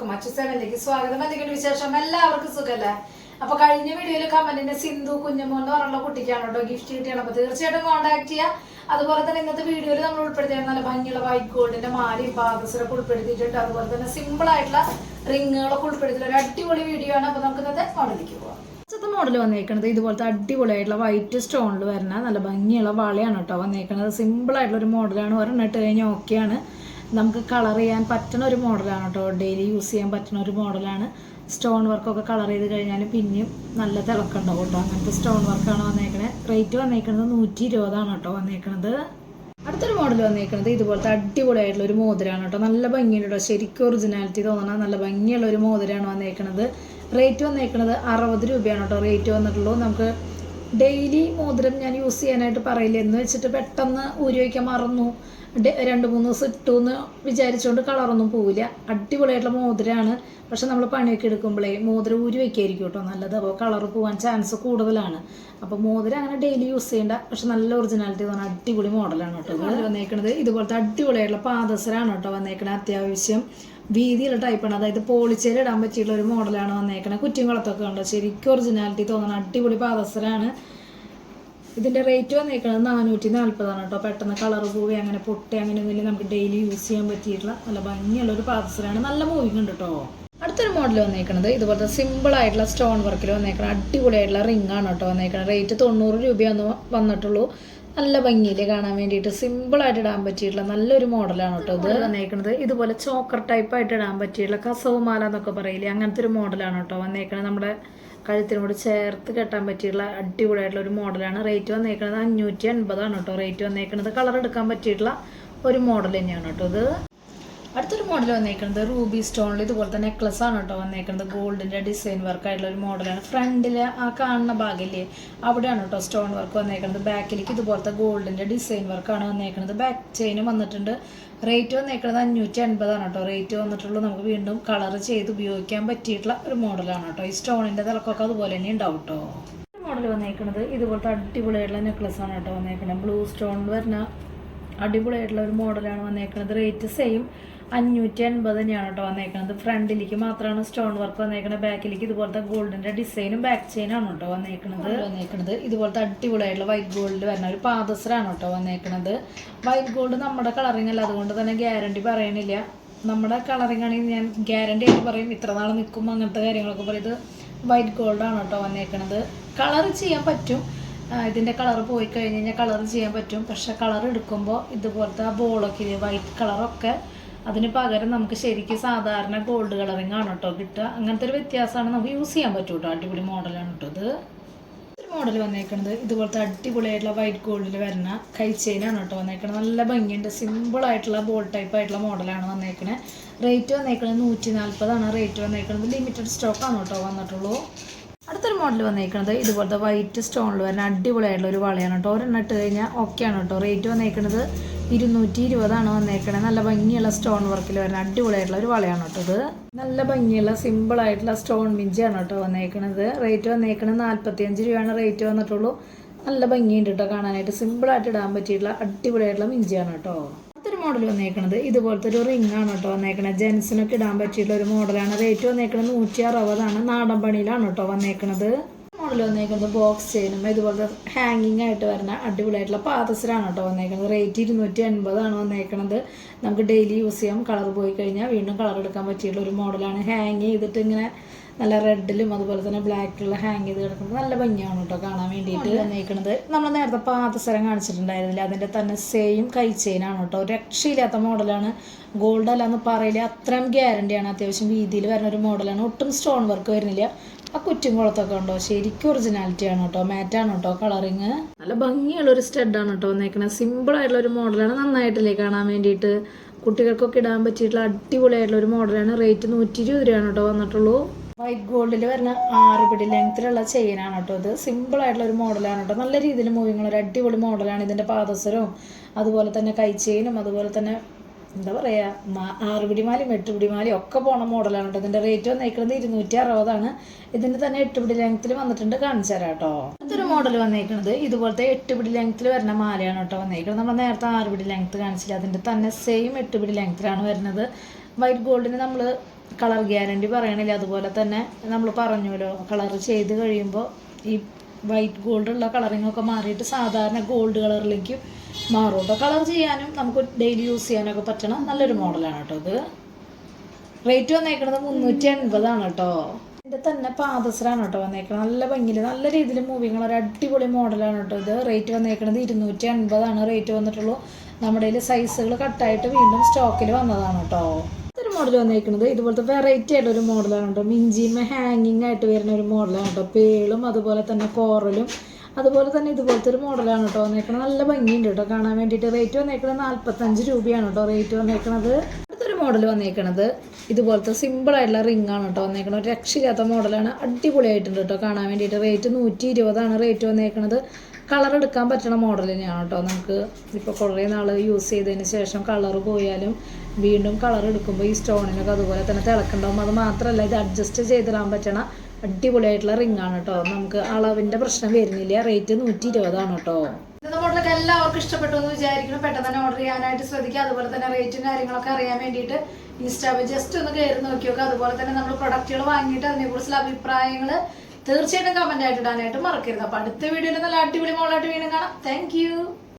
എല്ലാവർക്കും അച്ചു സെവനിലേക്ക് സ്വാഗതം. എന്തെങ്കിലും വിശേഷം? എല്ലാവർക്കും സുഖല്ലേ? അപ്പൊ കഴിഞ്ഞ വീഡിയോയിൽ കമന്റിന്റെ സിന്ധു കുഞ്ഞുമോൻ എന്ന് പറഞ്ഞുള്ള കുട്ടിക്കാണ് കേട്ടോ ഗിഫ്റ്റ് കിട്ടിയാണ് അപ്പൊ തീർച്ചയായിട്ടും കോൺടാക്ട് ചെയ്യാം. അതുപോലെ തന്നെ ഇന്നത്തെ വീഡിയോയിൽ നമ്മൾ ഉൾപ്പെടുത്തിയ നല്ല ഭംഗിയുള്ള വൈറ്റ് ഗോൾഡിന്റെ മാലയും പാദസരൊക്കെ ഉൾപ്പെടുത്തിയിട്ടുണ്ട്. അതുപോലെ തന്നെ സിമ്പിൾ ആയിട്ടുള്ള റിങ്ങുകളൊക്കെ ഉൾപ്പെടുത്തിയിട്ടുള്ള ഒരു അടിപൊളി വീഡിയോ ആണ്. അപ്പൊ നമുക്ക് ഇന്നത്തെ മോഡലിലേക്ക് പോവാം. ഫസ്റ്റത്തെ മോഡൽ വന്നേക്കുന്നത് ഇതുപോലത്തെ അടിപൊളിയായിട്ടുള്ള വൈറ്റ് സ്റ്റോണിൽ വരുന്ന നല്ല ഭംഗിയുള്ള വളയാണ് കേട്ടോ വന്നേക്കുന്നത് സിമ്പിൾ ആയിട്ടുള്ള ഒരു മോഡലാണ് ഒരെണ്ണം ഇട്ട് കഴിഞ്ഞാൽ ഓക്കെയാണ് നമുക്ക് കളർ ചെയ്യാൻ പറ്റുന്ന ഒരു മോഡലാണ് കേട്ടോ. ഡെയിലി യൂസ് ചെയ്യാൻ പറ്റുന്ന ഒരു മോഡലാണ്. സ്റ്റോൺ വർക്കൊക്കെ കളർ ചെയ്ത് കഴിഞ്ഞാൽ പിന്നെയും നല്ല തിളക്കുണ്ടാവും കേട്ടോ. അങ്ങനത്തെ സ്റ്റോൺ വർക്കാണ് വന്നേക്കണത് റേറ്റ് വന്നേക്കുന്നത് നൂറ്റി ഇരുപതാണ് കേട്ടോ വന്നേക്കണത്. അടുത്തൊരു മോഡൽ വന്നേക്കുന്നത് ഇതുപോലത്തെ അടിപൊളിയായിട്ടുള്ള ഒരു മോതിരാണ് കേട്ടോ. നല്ല ഭംഗിയുണ്ട് കേട്ടോ. ശരിക്കും ഒറിജിനാലിറ്റി തോന്നണ നല്ല ഭംഗിയുള്ള ഒരു മോതിരാണ് വന്നേക്കുന്നത് റേറ്റ് വന്നേക്കുന്നത് അറുപത് രൂപയാണ് കേട്ടോ. റേറ്റ് വന്നിട്ടുള്ളൂ. നമുക്ക് ഡെയിലി മോതിരം ഞാൻ യൂസ് ചെയ്യാനായിട്ട് പറയില്ല. എന്ന് വെച്ചിട്ട് പെട്ടെന്ന് ഊരി വയ്ക്കാൻ മറന്നു. രണ്ട് മൂന്ന് ദിവസം ഇട്ടു എന്ന് വിചാരിച്ചുകൊണ്ട് കളറൊന്നും പോവില്ല. അടിപൊളിയായിട്ടുള്ള മോതിരമാണ് പക്ഷെ നമ്മൾ പണിയൊക്കെ എടുക്കുമ്പോഴേ മോതിരം ഊരി വയ്ക്കായിരിക്കും കേട്ടോ നല്ലത്. അപ്പോൾ കളർ പോകാൻ ചാൻസ് കൂടുതലാണ്. അപ്പോൾ മോതിരം അങ്ങനെ ഡെയിലി യൂസ് ചെയ്യേണ്ട. പക്ഷെ നല്ല ഒറിജിനാലിറ്റി എന്ന് പറഞ്ഞാൽ അടിപൊളി മോഡലാണ് കേട്ടോ. ഇത് വന്നേക്കുന്നത് ഇതുപോലത്തെ അടിപൊളിയായിട്ടുള്ള പാദസരാണ് കേട്ടോ വന്നേക്കുന്നത് അത്യാവശ്യം വീതിയുള്ള ടൈപ്പാണ് അതായത് പോളിച്ചേരി ഇടാൻ പറ്റിയിട്ടുള്ള ഒരു മോഡലാണ് വന്നേക്കുന്നത് കുറ്റിയും കുളത്തൊക്കെ ഉണ്ടോ ശരിക്കും ഒറിജിനാലിറ്റി തോന്നുന്ന അടിപൊളി പാദസരാണ്. ഇതിന്റെ റേറ്റ് വന്നേക്കുന്നത് നാനൂറ്റി നാൽപ്പതാണ് കേട്ടോ. പെട്ടെന്ന് കളർ പോവുക അങ്ങനെ പൊട്ടി അങ്ങനെ ഒന്നും നമുക്ക് ഡെയിലി യൂസ് ചെയ്യാൻ പറ്റിയിട്ടുള്ള നല്ല ഭംഗിയുള്ള ഒരു പാദസരാണ് നല്ല മൂവിങ് ഉണ്ട് കേട്ടോ. അടുത്തൊരു മോഡൽ വന്നേക്കുന്നത് ഇതുപോലത്തെ സിമ്പിൾ ആയിട്ടുള്ള സ്റ്റോൺ വർക്കിൽ വന്നേക്കണ അടിപൊളിയായിട്ടുള്ള റിംഗ് ആണ് കേട്ടോ വന്നേക്കണത്. റേറ്റ് തൊണ്ണൂറ് രൂപയാണ് വന്നിട്ടുള്ളൂ. നല്ല ഭംഗിയിൽ കാണാൻ വേണ്ടിയിട്ട് സിമ്പിൾ ആയിട്ട് ഇടാൻ പറ്റിയിട്ടുള്ള നല്ലൊരു മോഡലാണ് കേട്ടോ ഇത്. വന്നേക്കുന്നത് ഇതുപോലെ ചോക്കർ ടൈപ്പ് ആയിട്ട് ഇടാൻ പറ്റിയിട്ടുള്ള കസവ് മാല എന്നൊക്കെ പറയില്ലേ അങ്ങനത്തെ ഒരു മോഡലാണ് കേട്ടോ വന്നേക്കണത്. നമ്മുടെ കഴുത്തിനോട് ചേർത്ത് കെട്ടാൻ പറ്റിയിട്ടുള്ള അടിപൊളിയായിട്ടുള്ള ഒരു മോഡലാണ് റേറ്റ് വന്നേക്കുന്നത് അഞ്ഞൂറ്റി അൻപതാണ് കേട്ടോ. റേറ്റ് വന്നേക്കുന്നത് കളർ എടുക്കാൻ പറ്റിയിട്ടുള്ള ഒരു മോഡൽ തന്നെയാണ് കേട്ടോ ഇത്. അടുത്തൊരു മോഡൽ വന്നേക്കുന്നത് റൂബി സ്റ്റോണിൽ ഇതുപോലത്തെ നെക്ലസ് ആണ് കേട്ടോ വന്നേക്കുന്നത് ഗോൾഡിന്റെ ഡിസൈൻ വർക്ക് ആയിട്ടുള്ള ഒരു മോഡലാണ് ഫ്രണ്ടിൽ ആ കാണുന്ന ഭാഗമില്ലേ അവിടെയാണ് കേട്ടോ സ്റ്റോൺ വർക്ക് വന്നേക്കുന്നത് ബാക്കിലേക്ക് ഇതുപോലത്തെ ഗോൾഡിന്റെ ഡിസൈൻ വർക്കാണ് വന്നേക്കുന്നത് ബാക്ക് ചെയിനും വന്നിട്ടുണ്ട്. റേറ്റ് വന്നേക്കുന്നത് അഞ്ഞൂറ്റി അൻപതാണ് കേട്ടോ റേറ്റ് വന്നിട്ടുള്ളൂ നമുക്ക് വീണ്ടും കളർ ചെയ്ത് ഉപയോഗിക്കാൻ പറ്റിയിട്ടുള്ള ഒരു മോഡലാണ് കേട്ടോ ഈ സ്റ്റോണിന്റെ തിളക്കമൊക്കെ അതുപോലെ തന്നെ ഉണ്ടാവും കേട്ടോ മോഡൽ വന്നേക്കുന്നത് ഇതുപോലത്തെ അടിപൊളിയായിട്ടുള്ള നെക്ലസ് ആണ് കേട്ടോ വന്നേക്കുന്നത് ബ്ലൂ സ്റ്റോൺ വരുന്ന അടിപൊളിയായിട്ടുള്ള ഒരു മോഡലാണ് വന്നേക്കുന്നത് റേറ്റ് സെയിം അഞ്ഞൂറ്റി അൻപത് തന്നെയാണ് കേട്ടോ വന്നേക്കുന്നത് ഫ്രണ്ടിലേക്ക് മാത്രമാണ് സ്റ്റോൺ വർക്ക് വന്നേക്കുന്നത് ബാക്കിലേക്ക് ഇതുപോലത്തെ ഗോൾഡിന്റെ ഡിസൈനും ബാക്ക് ചെയിനാണ് കേട്ടോ വന്നേക്കുന്നത് വന്നേക്കുന്നത് ഇതുപോലത്തെ അടിപൊളിയായിട്ടുള്ള വൈറ്റ് ഗോൾഡിൽ വരുന്ന ഒരു പാദസരാണ് കേട്ടോ വന്നേക്കുന്നത് വൈറ്റ് ഗോൾഡ് നമ്മുടെ കളറിംഗ് അല്ല. അതുകൊണ്ട് തന്നെ ഗ്യാരണ്ടി പറയണില്ല. നമ്മുടെ കളറിങ് ആണെങ്കിൽ ഞാൻ ഗ്യാരണ്ടി ആയിട്ട് പറയും. ഇത്ര നാൾ നിൽക്കും അങ്ങനത്തെ കാര്യങ്ങളൊക്കെ പറയും. ഇത് വൈറ്റ് ഗോൾഡാണ് കേട്ടോ വന്നേക്കുന്നത് കളർ ചെയ്യാൻ പറ്റും. ആ, ഇതിന്റെ കളർ പോയി കഴിഞ്ഞ് കഴിഞ്ഞാൽ കളർ ചെയ്യാൻ പറ്റും. പക്ഷെ കളർ എടുക്കുമ്പോൾ ഇതുപോലത്തെ ആ ബോളൊക്കെ ഇല്ലേ വൈറ്റ് കളറൊക്കെ അതിന് പകരം നമുക്ക് ശരിക്കും സാധാരണ ഗോൾഡ് കളറിങ് ആണ് കേട്ടോ കിട്ടുക. അങ്ങനത്തെ ഒരു വ്യത്യാസമാണ് നമുക്ക് യൂസ് ചെയ്യാൻ പറ്റും കേട്ടോ അടിപൊളി മോഡലാണ് കേട്ടോ ഇത്. ഒരു മോഡൽ വന്നേക്കുന്നത് ഇതുപോലത്തെ അടിപൊളിയായിട്ടുള്ള വൈറ്റ് ഗോൾഡിൽ വരുന്ന കൈ ചെയിനാണ് കേട്ടോ വന്നേക്കുന്നത് നല്ല ഭംഗിയുണ്ട്. സിമ്പിൾ ആയിട്ടുള്ള ബോൾ ടൈപ്പ് ആയിട്ടുള്ള മോഡലാണ് വന്നേക്കണത്. റേറ്റ് വന്നേക്കുന്നത് നൂറ്റി നാൽപ്പതാണ് റേറ്റ് വന്നേക്കുന്നത് ലിമിറ്റഡ് സ്റ്റോക്കാണ് കേട്ടോ വന്നിട്ടുള്ളൂ. അടുത്തൊരു മോഡൽ വന്നേക്കുന്നത് ഇതുപോലത്തെ വൈറ്റ് സ്റ്റോണിൽ വരുന്ന അടിപൊളിയായിട്ടുള്ള ഒരു വളയാണ് കേട്ടോ ഒരെണ്ണം ഇട്ട് കഴിഞ്ഞാൽ ഓക്കെയാണ് കേട്ടോ റേറ്റ് വന്നേക്കുന്നത് ഇരുന്നൂറ്റി ഇരുപതാണ് വന്നേക്കണത് നല്ല ഭംഗിയുള്ള സ്റ്റോൺ വർക്കിൽ വരുന്ന അടിപൊളിയായിട്ടുള്ള ഒരു വളയാണ് കേട്ടോ ഇത്. നല്ല ഭംഗിയുള്ള സിമ്പിൾ ആയിട്ടുള്ള സ്റ്റോൺ മിഞ്ചിയാണ് കേട്ടോ വന്നേക്കണത്. റേറ്റ് വന്നേക്കണത് നാൽപ്പത്തിയഞ്ച് രൂപയാണ് റേറ്റ് വന്നിട്ടുള്ളൂ. നല്ല ഭംഗിയുണ്ട് കേട്ടോ കാണാനായിട്ട്. സിമ്പിളായിട്ട് ഇടാൻ പറ്റിയിട്ടുള്ള അടിപൊളിയായിട്ടുള്ള മിഞ്ചിയാണ് കേട്ടോ മോഡൽ വന്നേക്കണത്. ഇതുപോലത്തെ ഒരു റിംഗ് ആണ് കേട്ടോ വന്നേക്കണത്. ജെൻസിനൊക്കെ ഇടാൻ പറ്റിയിട്ടുള്ള ഒരു മോഡലാണ് റേറ്റ് വന്നേക്കണത് നൂറ്റി അറുപതാണ് നാടൻ പണിയിലാണ് കേട്ടോ വന്നേക്കണത്. മോഡൽ വന്നേക്കുന്നത് ബോക്സ് ചെയിനും ഇതുപോലത്തെ ഹാങ്ങിങ് ആയിട്ട് വരുന്ന അടിപൊളിയായിട്ടുള്ള പാദസരാണ് കേട്ടോ വന്നേക്കുന്നത്. റേറ്റ് ഇരുന്നൂറ്റി അൻപതാണ് വന്നേക്കുന്നത് നമുക്ക് ഡെയിലി യൂസ് ചെയ്യാം. കളർ പോയി കഴിഞ്ഞാൽ വീണ്ടും കളർ എടുക്കാൻ പറ്റിയിട്ടുള്ള ഒരു മോഡലാണ് ഹാങ് ചെയ്തിട്ട് ഇങ്ങനെ നല്ല റെഡിലും അതുപോലെ തന്നെ ബ്ലാക്കിലുള്ള ഹാങ് ചെയ്ത് കിടക്കുന്നത് നല്ല ഭംഗിയാണ് കേട്ടോ കാണാൻ വേണ്ടിയിട്ട് വന്നേക്കുന്നത് നമ്മൾ നേരത്തെ പാദസരം കാണിച്ചിട്ടുണ്ടായിരുന്നില്ല. അതിന്റെ തന്നെ സെയിം കൈ ചെയിനാണ് കേട്ടോ. രക്ഷയില്ലാത്ത മോഡലാണ് ഗോൾഡ് അല്ലാന്ന് പറയില്ല അത്രയും ഗ്യാരണ്ടിയാണ് അത്യാവശ്യം വീതിയിൽ വരുന്ന ഒരു മോഡലാണ് ഒട്ടും സ്റ്റോൺ വർക്ക് വരുന്നില്ല. ആ കുറ്റിൻകുളത്തൊക്കെ ഉണ്ടോ? ശരിക്കും ഒറിജിനാലിറ്റി ആണ് കേട്ടോ. മാറ്റാണ് കേട്ടോ കളറിങ് നല്ല ഭംഗിയുള്ള ഒരു സ്റ്റഡാണ് കേട്ടോ വന്നേക്കണത് സിമ്പിൾ ആയിട്ടുള്ള ഒരു മോഡലാണ് നന്നായിട്ടല്ലേ കാണാൻ വേണ്ടിയിട്ട്. കുട്ടികൾക്കൊക്കെ ഇടാൻ പറ്റിയിട്ടുള്ള അടിപൊളിയായിട്ടുള്ള ഒരു മോഡലാണ് റേറ്റ് നൂറ്റി ഇരുപത് രൂപയാണ് കേട്ടോ വന്നിട്ടുള്ളൂ. വൈറ്റ് ഗോൾഡിൽ വരുന്ന ആറ് പിടി ലെങ്ത്തിലുള്ള ചെയിനാണ് കേട്ടോ ഇത്. സിമ്പിൾ ആയിട്ടുള്ള ഒരു മോഡലാണ് കേട്ടോ. നല്ല രീതിയിൽ മൂവിങ്ങുള്ള ഒരു അടിപൊളി മോഡലാണ് ഇതിന്റെ പാദസരവും അതുപോലെ തന്നെ കൈ ചെയിനും അതുപോലെ തന്നെ എന്താ പറയുക ആറുപിടിമാലയും എട്ടുപിടിമാലയും ഒക്കെ പോണ മോഡലാണ് കേട്ടോ ഇതിന്റെ റേറ്റ് വന്നേക്കുന്നത് ഇരുന്നൂറ്റി അറുപതാണ് ഇതിന്റെ തന്നെ എട്ടുപിടി ലെങ്ത്തിൽ വന്നിട്ടുണ്ട് കാണിച്ചു തരാം കേട്ടോ അടുത്തൊരു മോഡൽ വന്നേക്കുന്നത് ഇതുപോലത്തെ എട്ടുപിടി ലെങ്ത്തിൽ വരുന്ന മാലയാണ് കേട്ടോ വന്നേക്കുന്നത് നമ്മൾ നേരത്തെ ആറുപിടി ലെങ്ത്ത് കാണിച്ചില്ല അതിന്റെ തന്നെ സെയിം എട്ടുപിടി ലെങ്ത്തിലാണ് വരുന്നത്. വൈറ്റ് ഗോൾഡിന് നമ്മൾ കളർ ഗ്യാരണ്ടി പറയണില്ല അതുപോലെ തന്നെ നമ്മൾ പറഞ്ഞുവല്ലോ കളർ ചെയ്ത് കഴിയുമ്പോൾ ഈ വൈറ്റ് ഗോൾഡുള്ള കളറിങ്ങൊക്കെ മാറിയിട്ട് സാധാരണ ഗോൾഡ് കളറിലേക്ക് മാറും കളർ ചെയ്യാനും നമുക്ക് ഡെയിലി യൂസ് ചെയ്യാനൊക്കെ പറ്റണ നല്ലൊരു മോഡലാണ് കേട്ടോ ഇത്. റേറ്റ് വന്നേക്കണത് മുന്നൂറ്റി എൺപതാണ് കേട്ടോ. ഇതിന്റെ തന്നെ പാദസരാണ് കേട്ടോ വന്നേക്കണത്. നല്ല ഭംഗിയിൽ നല്ല രീതിയിൽ മൂവിങ് ഒരു അടിപൊളി മോഡലാണ് കേട്ടോ ഇത്. റേറ്റ് വന്നേക്കണത് ഇരുന്നൂറ്റി എൺപതാണ് റേറ്റ് വന്നിട്ടുള്ളൂ. നമ്മുടെ കയ്യിൽ സൈസുകൾ കട്ടായിട്ട് വീണ്ടും സ്റ്റോക്കിൽ വന്നതാണ് കേട്ടോ. ഒരു മോഡൽ വന്നേക്കുന്നത് ഇതുപോലത്തെ വെറൈറ്റി ആയിട്ട് ഒരു മോഡലാണ് കേട്ടോ. മിഞ്ചിമ ഹാങ്ങിങ് ആയിട്ട് വരുന്ന ഒരു മോഡലാണ് കേട്ടോ. പേളും അതുപോലെ തന്നെ കോറലും അതുപോലെ തന്നെ ഇതുപോലത്തെ ഒരു മോഡലാണ് കേട്ടോ വന്നേക്കണത്. നല്ല ഭംഗിയുണ്ട് കേട്ടോ കാണാൻ വേണ്ടിയിട്ട്. റേറ്റ് വന്നേക്കുന്നത് നാൽപ്പത്തഞ്ച് രൂപയാണ് കേട്ടോ റേറ്റ് വന്നേക്കുന്നത് മോഡൽ വന്നേക്കണത്. ഇതുപോലത്തെ സിമ്പിൾ ആയിട്ടുള്ള റിംഗ് ആണ് കേട്ടോ വന്നേക്കണത്. ഒരു രക്ഷയില്ലാത്ത മോഡലാണ് അടിപൊളിയായിട്ടുണ്ട് കേട്ടോ കാണാൻ വേണ്ടിയിട്ട്. റേറ്റ് നൂറ്റി ഇരുപതാണ് റേറ്റ് വന്നേക്കണത്. കളർ എടുക്കാൻ പറ്റുന്ന മോഡൽ തന്നെയാണ് കേട്ടോ. നമുക്ക് ഇപ്പോൾ കുറേ നാൾ യൂസ് ചെയ്തതിന് ശേഷം കളർ പോയാലും വീണ്ടും കളർ എടുക്കുമ്പോൾ ഈ സ്റ്റോണിനൊക്കെ അതുപോലെ തന്നെ തിളക്കണ്ടാവും അത് മാത്രമല്ല ഇത് അഡ്ജസ്റ്റ് ചെയ്തിടാൻ പറ്റണ അടിപൊളിയായിട്ടുള്ള റിംഗ് ആണ് കേട്ടോ. നമുക്ക് അളവിന്റെ പ്രശ്നം വരുന്നില്ല. റേറ്റ് നൂറ്റി ഇരുപതാണ് കേട്ടോ. ഇന്നത്തെ മോഡലൊക്കെ എല്ലാവർക്കും ഇഷ്ടപ്പെട്ടു എന്ന് വിചാരിക്കുന്നു. പെട്ടെന്ന് തന്നെ ഓർഡർ ചെയ്യാനായിട്ട് ശ്രദ്ധിക്കുക. അതുപോലെ തന്നെ റേറ്റും കാര്യങ്ങളൊക്കെ അറിയാൻ വേണ്ടിയിട്ട് ഇൻസ്റ്റാ ജസ്റ്റ് ഒന്ന് കയറി നോക്കി നോക്കുക അതുപോലെ തന്നെ നമ്മൾ പ്രൊഡക്റ്റുകൾ വാങ്ങിയിട്ട് അതിനെക്കുറിച്ചുള്ള അഭിപ്രായങ്ങൾ തീർച്ചയായിട്ടും കമന്റ് ആയിട്ട് ഇടാനായിട്ട് മറക്കരുത്. അപ്പൊ അടുത്ത വീഡിയോയിൽ നല്ല അടിപൊളി മോളായിട്ട് വീണ്ടും കാണാം. താങ്ക്